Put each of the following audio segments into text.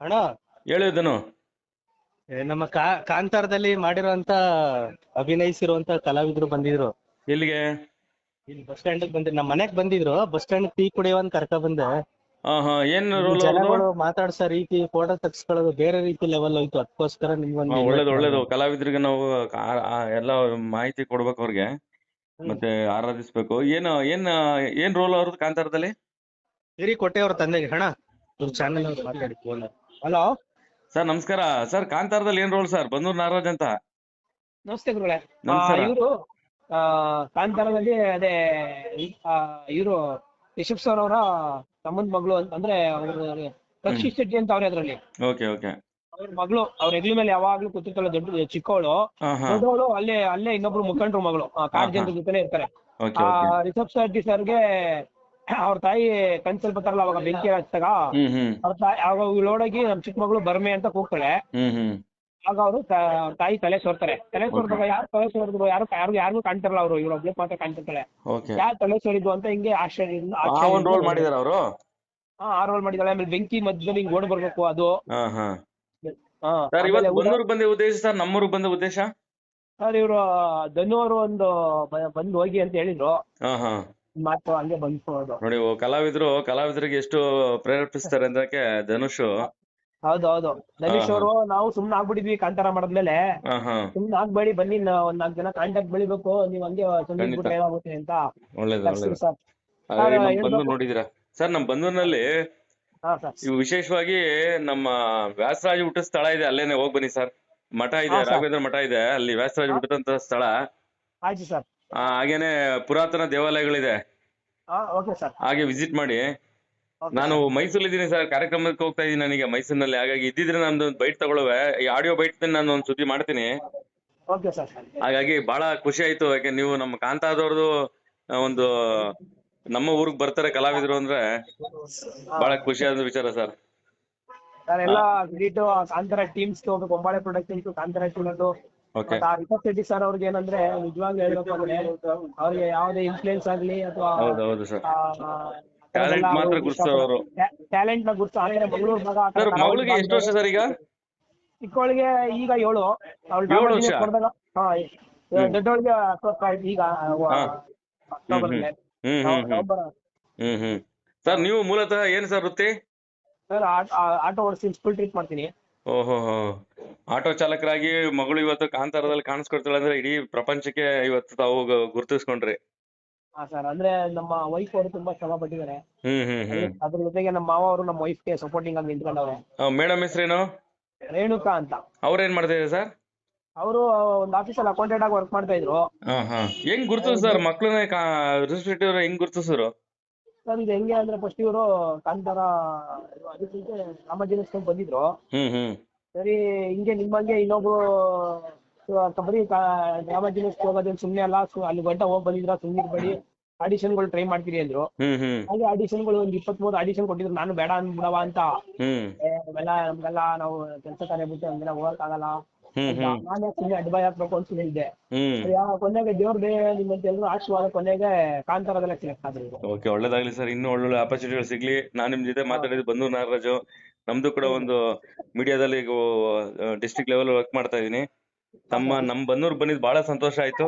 ಅಣ್ಣ? ಹೇಳಿದನು ನಮ್ಮ ಕಾ ಕಾಂತಾರದಲ್ಲಿ ಮಾಡಿರುವಂತ ಅಭಿನಯಿಸಿರುವಂತ ಕಲಾವಿದ್ರು ಬಂದಿದ್ರು. ಎಲ್ಲಿಗೆ? ಇಲ್ಲಿ ಬಸ್ ಸ್ಟ್ಯಾಂಡ್ ಬಂದ್ರು ನಮ್ಮ ಮನೆಗ್ ಬಂದಿದ್ರು. ಬಸ್ ಸ್ಟ್ಯಾಂಡ್ ಟೀ ಕುಡಿಯುವ ಕರ್ಕ ಬಂದೆ. ಹಾ ಹಾ. ಏನ್ ರೋಲ್ ಜನಗಳು ಮಾತಾಡ್ಸೋ ರೀತಿ ಫೋಟೋ ತಗ್ಸ್ಕೊಳ್ಳೋದು ಬೇರೆ ರೀತಿ ಲೆವೆಲ್ ಹೋಯ್ತು. ಅದಕ್ಕೋಸ್ಕರ ನಿಮ್ಗೊಂದು ಒಳ್ಳೇದು ಒಳ್ಳೇದು. ಕಲಾವಿದರಿಗೆ ನಾವು ಆ- ಆ ಎಲ್ಲ ಮಾಹಿತಿ ಕೊಡ್ಬೇಕು ಅವ್ರಿಗೆ. ಮತ್ತೆ ಆರಾಧಿಸ್ಬೇಕು. ಏನು ಏನ್ ಏನ್ ರೋಲ್ ಅವ್ರದ್ದು ಕಾಂತಾರದಲ್ಲಿ? ಹಿರಿ ಕೊಟ್ಟೆ ಅವ್ರ ತಂದೆಗೆ ಹಣ ಇವ್ರ ಚಾನೆಲ್ ಅವ್ರು ಮಾತಾಡಿ ಫೋನ್ ಹಲೋ ಸರ್ ನಮಸ್ಕಾರ. ಸರ್ ಕಾಂತಾರದಲ್ಲಿ ಏನ್ ರೋಲ್ ಸರ್ ಬಂದೂರ್ ನಾರಾಜ್ ಅಂತ. ನಮಸ್ತೆ ಗುರುಗಳೇ. ನಮಸ್ಕಾರ. ಇವರು ಕಾಂತಾರದಲ್ಲಿ ಅದೇ ಇವರು ರಿಷಬ್ ಸರ್ ಅವರ ತಮ್ಮನ ಮಗಳು ಅಂತ ಅಂದ್ರೆ ರಕ್ಷಿ ರಕ್ಷಿತ್ ಶೆಟ್ಟಿ ಅಂತ ಅವ್ರೆ ಅದ್ರಲ್ಲಿ. Okay okay. ಅವ್ರ ಮಗಳು ಅವ್ರ ಹೆಗ್ಲಿ ಮೇಲೆ ಯಾವಾಗ್ಲೂ ಕೂತಿರ್ತಲ್ಲ ದೊಡ್ಡ ಚಿಕ್ಕವಳು ಹಾ ಹಾ. ದೊಡ್ಡವಳು ಅಲ್ಲೇ ಅಲ್ಲೇ ಇನ್ನೊಬ್ರು ಮುಖಂಡ್ರು ಮಗಳು. ಆ, ಕಾಡ್ ಜನರ ಜೊತೆನೆ ಇರ್ತಾರೆ. ಓಕೆ ಆ ಓಕೆ. ರಿಷಬ್ ಶೆಟ್ಟಿ ಸರ್ಗೆ ಅವ್ರ ತಾಯಿ ಕನ್ಸಲ್ ಬರ್ತಾರಲ್ಲ ಅವಾಗ ಬೆಂಕಿ ಹಚ್ಚಿದಾಗ? ಹ್ಮ್. ಹ್ಮ್ ಅವ್ರ ತಾಯಿ ಅವಾಗ ಲೋಡಾಗಿ ನಮ್ ಚಿಕ್ಕ ಮಗಳು ಬರ್ಮೆ ಅಂತ ಕೂಗ್ತಾಳೆ ಹ್ಮ್ ಹ್ಮ್. ಆಗ ಅವರು ತಾಯಿ ತಲೆ ಸೋರ್ತಾರೆ. ತಲೆ ಸೋರ್ದಾಗ ಯಾರು ತಲೆ ಸೋರಿದ್ರು ಯಾರು ಯಾರು ಯಾರಿಗೂ ಕಾಣ್ತಿರಲ್ಲ ಅವರು ಇವ್ರ ಒಬ್ಳೆ ಮಾತ್ರ ಕಾಣ್ತಿರ್ತಾಳೆ ಓಕೆ ಯಾರು ತಲೆ ಸೋರಿದ್ರು ಅಂತ ಹಿಂಗೆ ಆಶ್ಚರ್ಯ ಆ ಒಂದ್ ರೋಲ್ ಮಾಡಿದಾರೆ ಅವರು? ಹಾ ಆ ರೋಲ್ ಮಾಡಿದಾಳೆ. ಆಮೇಲೆ ಬೆಂಕಿ ಮಧ್ಯದಲ್ಲಿ ಹಿಂಗ್ ಓಡ್ ಬರ್ಬೇಕು ಅದು. ಹಾ ಹಾ. ಹಾ ಸರ್ ಇವತ್ತು ಬಂದೂರ್ಗ್ ಬಂದ ಉದ್ದೇಶ ಸರ್ ನಮ್ಮೂರ್ಗ್ ಬಂದ ಉದ್ದೇಶ? ಸರ್ ಇವರು ಧನು ಅವರು ಒಂದು ಬಂದು ಹೋಗಿ ಅಂತ ಹೇಳಿದ್ರು. ಹಾ ಹಾ. ಮಾತು ಹಂಗೆ ನೋಡಿ ಓ ಕಲಾವಿದ್ರು ಕಲಾವಿದರಿಗೆ ಎಷ್ಟು ಪ್ರೇರೇಪಿಸ್ತಾರೆ ಅಂದ್ರೆ ಧನುಷ್. ಹೌದು ಹೌದು. ಅವರು ನಾವು ಸುಮ್ನೆ ಆಗ್ಬಿಟ್ಟಿದ್ವಿ ಕಾಂತಾರ ಮಾಡಿದ್ಮೇಲೆ. ಸುಮ್ನೆ ಆಗ್ಬೇಡಿ ಬನ್ನಿ ಒಂದ್ ನಾಲ್ಕು ಜನ ಕಾಂಟ್ಯಾಕ್ಟ್ ಬೆಳಿಬೇಕು ನೀವ್ ಹಂಗೆ ಸುಮ್ಮನೆ ಖಂಡಿತ. ಬಿಟ್ರೆ ಏನಾಗುತ್ತೆ ಅಂತ. ಒಳ್ಳೇದು ಸರ್. ಹಾಗಾಗಿ ಸರ್, ನಮ್ ಬಂದೂರ್ನಲ್ಲಿ ಇವು ವಿಶೇಷವಾಗಿ ನಮ್ಮ ವ್ಯಾಸರಾಜ ಹುಟ್ಟ ಸ್ಥಳ ಇದೆ ಅಲ್ಲೇನೆ ಹೋಗ್ ಬನ್ನಿ ಸರ್. ಮಠ ಇದೆ ರಾಘವೇಂದ್ರ ಮಠ ಇದೆ ಅಲ್ಲಿ ವ್ಯಾಸರಾಜ ಹುಟ್ಟಿದಂತ ಸ್ಥಳ. ಆಯ್ತು ಸರ್. ಹಾಗೇನೆ ಪುರಾತನ ದೇವಾಲಯಗಳಿದೆ. ಹಾ ಓಕೆ ಸರ್ ಹಾಗೆ ವಿಸಿಟ್ ಮಾಡಿ. ನಾನು ನಾನು ಮೈಸೂರಲ್ಲಿದ್ದೀನಿ ಸರ್ ಕಾರ್ಯಕ್ರಮಕ್ಕೆ ಹೋಗ್ತಾ ಇದ್ದೀನಿ ನನಗೆ ಮೈಸೂರಿನಲ್ಲಿ. ಹಾಗಾಗಿ ಇದ್ದಿದ್ರೆ ಒಂದು ಬೈಟ್ ತಗೊಳ್ಳುವೆ. ಈ ಆಡಿಯೋ ಬೈಟ್ ನಾನು ಒಂದು ಸುದ್ದಿ ಮಾಡ್ತೀನಿ. ಓಕೆ ಸರ್ ಹಾಗಾಗಿ ಬಹಳ ಖುಷಿ ಆಯ್ತು. ಯಾಕೆ ನೀವು ನಮ್ಮ ಕಾಂತಾದವ್ರದ್ದು ಒಂದು ನಮ್ಮ ಊರಿಗೆ ಬರ್ತಾರೆ ಕಲಾವಿದರು ಅಂದ್ರೆ ಬಹಳ ಆದ ವಿಚಾರ ಸರ್ ಸರ್ ಎಲ್ಲ credit Kantara teams Hombale productions Kantara team okay Rishab Shetty sir ಅವ್ರಿಗೆ ಏನಂದ್ರೆ ನಿಜವಾಗ್ಲೂ ಹೇಳ್ಬೇಕು ಅಂದ್ರೆ ಅವ್ರಿಗೆ ಯಾವುದೇ ಇನ್ಫ್ಲೂಯೆನ್ಸ್ ಆಗ್ಲಿ ಅಥವಾ ಹೌದು ಹೌದು ಸರ್ Talent ಮಾತ್ರ ಗುರುತಿಸೋರು ಟ್ಯಾಲೆಂಟ್ನ ಗುರ್ತು ಅಂದ್ರೆ ಮಂಗಳೂರು ಮಗ ಆ ಸರ್ ಮಗಳಿಗೆ ಎಷ್ಟು ವರ್ಷ ಸರ್ ಈಗ? ಚಿಕ್ಕವಳಿಗೆ ಈಗ ಏಳು. ಅವಳು ಏಳು ವರ್ಷ? ಹಾ ದೊಡ್ಡವಳಿಗೆ ಈಗ ಹ್ಮ್ ಹ್ಮ್. ಸರ್ ನೀವು ಮೂಲತಃ ಏನ್ ಸರ್ ವೃತ್ತಿ? ಸರ್ ಆಟೋ ಓಡಿಸ್ತೀನಿ ಸ್ಕೂಲ್ ಟ್ರೀಟ್ ಮಾಡ್ತೀನಿ. ಓಹೋ ಆಟೋ ಚಾಲಕರಾಗಿ ಮಗಳು ಇವತ್ತು ಕಾಂತಾರದಲ್ಲಿ ಕಾಣಿಸ್ಕೊಡ್ತಾಳೆ ಅಂದ್ರೆ ಇಡೀ ಪ್ರಪಂಚಕ್ಕೆ ಇವತ್ತು ತಾವು ಗುರುತಿಸಿಕೊಂಡ್ರಿ ಗುರುತಿಸ್ಕೊಂಡ್ರಿ. ಹಾ ಸರ್ ಅಂದ್ರೆ ನಮ್ಮ ವೈಫ್ ಅವರು ತುಂಬಾ ಶ್ರಮ ಪಟ್ಟಿದ್ದಾರೆ ಹ್ಮ್ ಹ್ಮ್. ಹ್ಮ್ ಅದ್ರ ಜೊತೆಗೆ ನಮ್ಮ ಮಾವ ಅವರು ನಮ್ಮ ವೈಫ್ಗೆ ಸಪೋರ್ಟಿಂಗ್ ಆಗಿ ನಿಂತ್ಕೊಂಡವ್ರೆ. ಮೇಡಮ್ ಹೆಸರೇನು? ರೇಣುಕಾ ಅಂತ. ಅವ್ರೇನ್ ಮಾಡ್ತಾ ಇದ್ದಾರೆ ಸರ್? ಅವರು ಒಂದು ಆಫೀಸಲ್ಲಿ ಅಕೌಂಟೆಂಟ್ ಆಗಿ ವರ್ಕ್ ಮಾಡ್ತಾ ಇದ್ರು. ಹಾ ಹಾ. ಹೆಂಗ್ ಗುರುತಿಸ್ ಸರ್? ಮಕ್ಳನ್ನ ರಿಜಿಸ್ಟ್ರೇಟಿವ್ ಹೆಂಗ್ ಗುರುತಿಸಿದ್ರು ಸರ್ ಇದು ಹೆಂಗೆ ಅಂದ್ರೆ ಫಸ್ಟ್ ಇವರು ಕಾಂತಾರ ಅದಕ್ಕೆ ರಾಮಜನ್ಮಸ್ಥಳ ಬಂದಿದ್ರು. ಹ್ಮ್ ಹ್ಮ್. ಸರಿ ಹಿಂಗೆ ನಿಮ್ಮಂಗೆ ಇನ್ನೊಬ್ರು ಬರೀ ರಾಮಜನ್ಮಸ್ಥಳ ಹೋಗೋದೇನು ಸುಮ್ಮನೆ ಅಲ್ಲ ಸು- ಅಲ್ಲಿ ಗಂಟ ಹೋಗಿ ಬಂದಿದ್ರ ಸುಮ್ಮನೆ ಬಡಿ ಆಡಿಷನ್ಗಳು ಟ್ರೈ ಮಾಡ್ತೀರಿ ಅಂದ್ರು. ಹ್ಮ್ ಹ್ಮ್. ಹಾಗೆ ಆಡಿಷನ್ಗಳು ಒಂದು ಇಪ್ಪತ್ಮೂರು ಆಡಿಷನ್ ಕೊಟ್ಟಿದ್ರು. ನಾನು ಬೇಡ ಅನ್ಬಿಡವ ಅಂತ. ಹ್ಮ್. ಏ, ನಮ್ಗೆಲ್ಲ ನಮ್ಗೆಲ್ಲ ನಾವು ಕೆಲಸ ಕಾರ್ಯ ಬಿಟ್ಟು ಹಂಗೆಲ್ಲ ಹೋಗಕ್ ಆಗಲ್ಲ. ಹ್ಮ್ ಹ್ಮ್. ನಾನೇ ಸುಮ್ಮನೆ ಅಡ್ಬಾಯ್ ಹಾಕ್ಬೇಕು ಅಂತ ಹೇಳಿದ್ದೆ. ಹ್ಮ್. ಕೊನೆಗೆ ದೇವ್ರ ದಯ ನಿಮ್ಮಂತ ಎಲ್ರು ಆಶೀರ್ವಾದ ಕೊನೆಗೆ ಕಾಂತಾರದಲ್ಲೇ ಸೆಲೆಕ್ಟ್ ಆದ್ರು. ಓಕೆ ಒಳ್ಳೇದಾಗ್ಲಿ ಸರ್. ಇನ್ನೂ ಒಳ್ಳೊಳ್ಳೆ ಆಪರ್ಚುನಿಟಿಗಳು ಸಿಗ್ಲಿ. ನಾನು ನಿಮ್ ಜೊತೆ ಮಾತಾಡಿದ್ದು ಬಂದು ನಾಗರಾಜು. ನಮ್ದು ಕೂಡ ಒಂದು ಮೀಡಿಯಾದಲ್ಲಿ ಡಿಸ್ಟ್ರಿಕ್ಟ್ ಲೆವೆಲ್ ವರ್ಕ್ ಮಾಡ್ತಾ ಇದೀನಿ ತಮ್ಮ ನಮ್ ಬನ್ನೂರ್ ಬಂದಿದ್ ಬಹಳ ಸಂತೋಷ ಆಯ್ತು.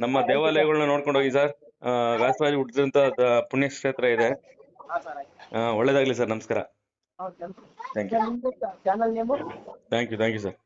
ನಮ್ಮ ದೇವಾಲಯಗಳನ್ನ ನೋಡ್ಕೊಂಡು ಹೋಗಿ ಸರ್ ವ್ಯಾಸರಾಜ್ ಹುಟ್ಟಿದಂತ ಪುಣ್ಯಕ್ಷೇತ್ರ ಇದೆ. ಒಳ್ಳೇದಾಗ್ಲಿ ಸರ್ ನಮಸ್ಕಾರ. Thank you thank you sir